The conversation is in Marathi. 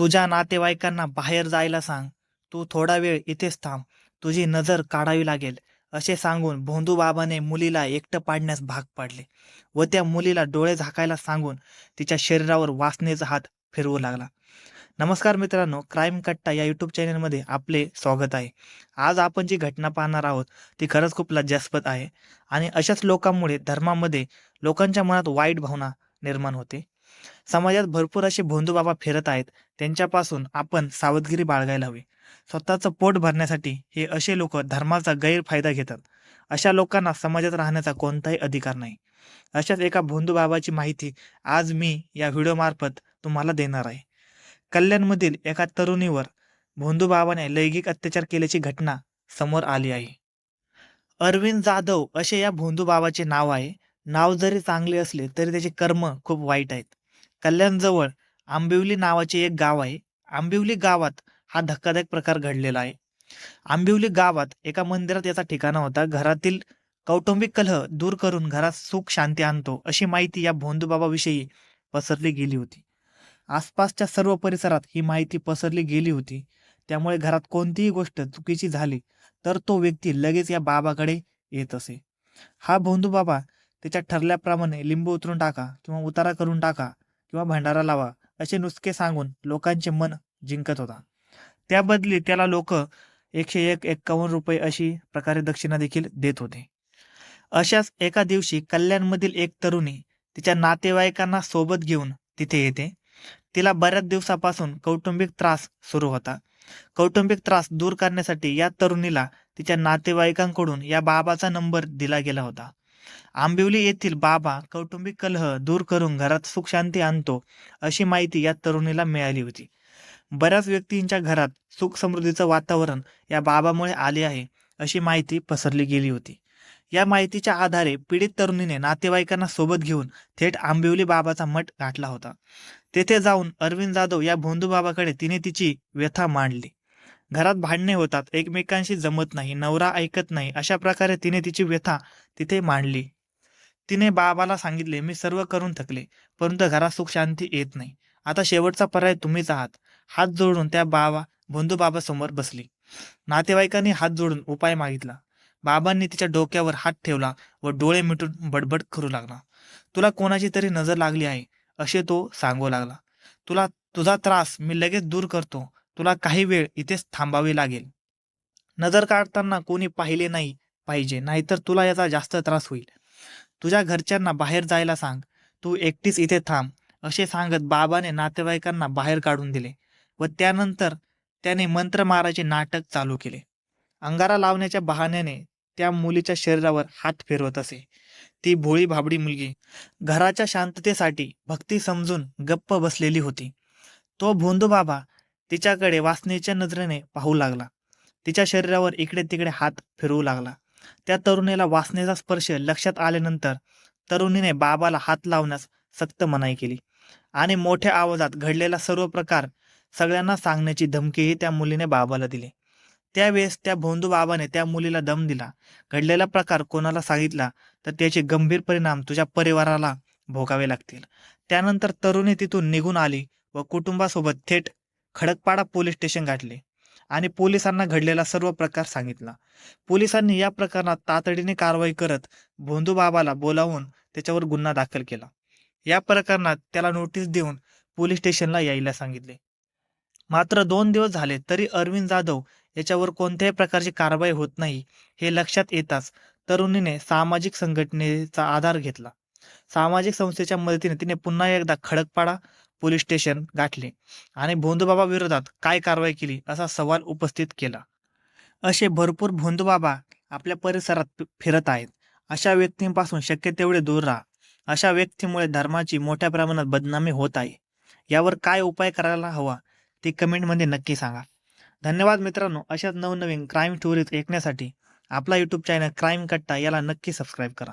तुझ्या नातेवाईकांना बाहेर जायला सांग. तू थोडा वेळ इथेच थांब. तुझी नजर काढावी लागेल. असे सांगून भोंदूबाबाने मुलीला एकटं पाडण्यास भाग पाडले व त्या मुलीला डोळे झाकायला सांगून तिच्या शरीरावर वासनेचा हात फिरवू लागला. नमस्कार मित्रांनो क्राईम कट्टा या यूट्यूब चॅनलमध्ये आपले स्वागत आहे. आज आपण जी घटना पाहणार आहोत ती खरंच खूप लज्जास्पद आहे आणि अशाच लोकांमुळे धर्मामध्ये लोकांच्या मनात वाईट भावना निर्माण होते. समाजात भरपूर असे भोंदू बाबा फिरत आहेत. त्यांच्यापासून आपण सावधगिरी बाळगायला हवी. स्वतःचं पोट भरण्यासाठी हे असे लोक धर्माचा गैरफायदा घेतात. अशा लोकांना समाजात राहण्याचा कोणताही अधिकार नाही. अशाच एका भोंदू बाबाची माहिती आज मी या व्हिडिओमार्फत तुम्हाला देणार आहे. कल्याणमधील एका तरुणीवर भोंदू बाबाने लैंगिक अत्याचार केल्याची घटना समोर आली आहे. अरविंद जाधव असे या भोंदू बाबाचे नाव आहे. नाव जरी चांगले असले तरी त्याचे कर्म खूप वाईट आहेत. कल्याणजवळ आंबिवली नावाचे एक गाव आहे. आंबिवली गावात हा धक्कादायक प्रकार घडलेला आहे. आंबिवली गावात एका मंदिरात याचा ठिकाणा होता. घरातील कौटुंबिक कलह दूर करून घरात सुख शांती आणतो अशी माहिती या भोंदूबाबाविषयी पसरली गेली होती. आसपासच्या सर्व परिसरात ही माहिती पसरली गेली होती. त्यामुळे घरात कोणतीही गोष्ट चुकीची झाली तर तो व्यक्ती लगेच या बाबाकडे येत असे. हा भोंदू बाबा त्याच्या ठरल्याप्रमाणे लिंबू उतरून टाका किंवा उतारा करून टाका किंवा भंडारा लावा असे नुसके सांगून लोकांचे मन जिंकत होता. त्या बदली त्याला लोक एकशे एक एक्कावन्न रुपये अशी प्रकारे दक्षिणा देखील देत होते. अशाच एका दिवशी कल्याणमधील एक तरुणी तिच्या नातेवाईकांना सोबत घेऊन तिथे येते. तिला बऱ्याच दिवसापासून कौटुंबिक त्रास सुरू होता. कौटुंबिक त्रास दूर करण्यासाठी या तरुणीला तिच्या नातेवाईकांकडून या बाबाचा नंबर दिला गेला होता. आंबिवली येथील बाबा कौटुंबिक कलह दूर करून घरात सुख शांती आणतो अशी माहिती या तरुणीला मिळाली होती. बऱ्याच व्यक्तींच्या घरात सुख समृद्धीचं वातावरण या बाबामुळे आले आहे अशी माहिती पसरली गेली होती. या माहितीच्या आधारे पीडित तरुणीने नातेवाईकांना सोबत घेऊन थेट आंबिवली बाबाचा मठ गाठला होता. तेथे जाऊन अरविंद जाधव या भोंदू बाबाकडे तिने तिची व्यथा मांडली. घरात भांडणे होतात एकमेकांशी जमत नाही नवरा ऐकत नाही अशा प्रकारे तिने तिची व्यथा तिथे मांडली. तिने बाबाला सांगितले मी सर्व करून थकले परंतु घरात सुख शांती येत नाही. आता शेवटचा पर्याय तुम्हीच आहात. हात जोडून त्या बाबा भोंदू बाबासमोर बसली. नातेवाईकांनी हात जोडून उपाय मागितला. बाबांनी तिच्या डोक्यावर हात ठेवला व डोळे मिटून बडबड करू लागला. तुला कोणाची तरी नजर लागली आहे असे तो सांगू लागला. तुला तुझा त्रास मी लगेच दूर करतो. तुला काही वेळ इथेच थांबावे लागेल. नजर काढताना कोणी पाहिले नाही पाहिजे नाहीतर तुला याचा जास्त त्रास होईल. तुझ्या घरच्यांना बाहेर जायला सांग. तू एकटीच इथे थांब. असे सांगत बाबाने नातेवाईकांना बाहेर काढून दिले व त्यानंतर त्याने मंत्र मारायचे नाटक चालू केले. अंगारा लावण्याच्या बहाण्याने त्या मुलीच्या शरीरावर हात फिरवत असे. ती भोळी भाबडी मुलगी घराच्या शांततेसाठी भक्ती समजून गप्प बसलेली होती. तो भोंदू बाबा तिच्याकडे वासनेच्या नजरेने पाहू लागला. तिच्या शरीरावर इकडे तिकडे हात फिरवू लागला. त्या तरुणीला वासनेचा स्पर्श लक्षात आल्यानंतर तरुणीने बाबाला हात लावण्यास सक्त मनाई केली. आणि मोठ्या आवाजात घडलेला सर्व प्रकार सगळ्यांना सांगण्याची धमकीही त्या मुलीने बाबाला दिली. त्यावेळेस त्या भोंदू बाबाने त्या मुलीला दम दिला. घडलेला प्रकार कोणाला सांगितला तर त्याचे गंभीर परिणाम तुझ्या परिवाराला भोगावे लागतील. त्यानंतर तरुणी तिथून निघून आली व कुटुंबासोबत थेट खडकपाडा पोलीस स्टेशन गाठले आणि पोलिसांना घडलेला सर्व प्रकार सांगितला. पोलिसांनी या प्रकरणात तातडीने कारवाई करत भोंदूबाबाला बोलावून त्याच्यावर गुन्हा दाखल केला. या प्रकरणात त्याला नोटीस देऊन पोलीस स्टेशनला यायला सांगितले. मात्र दोन दिवस झाले तरी अरविंद जाधव याच्यावर कोणत्याही प्रकारची कारवाई होत नाही हे लक्षात येताच तरुणीने सामाजिक संघटनेचा आधार घेतला. सामाजिक संस्थेच्या मदतीने तिने पुन्हा एकदा खडकपाडा पोलीस स्टेशन गाठले आणि भोंदूबाबा विरोधात काय कारवाई केली असा सवाल उपस्थित केला. असे भरपूर भोंदूबाबा आपल्या परिसरात फिरत आहेत. अशा व्यक्तींपासून शक्य तेवढे दूर राहा. अशा व्यक्तीमुळे धर्माची मोठ्या प्रमाणात बदनामी होत आहे. यावर काय उपाय करायला हवा ते कमेंटमध्ये नक्की सांगा. धन्यवाद मित्रांनो. अशाच नवनवीन क्राईम स्टोरीज ऐकण्यासाठी आपला यूट्यूब चॅनल क्राईम कट्टा याला नक्की सबस्क्राईब करा.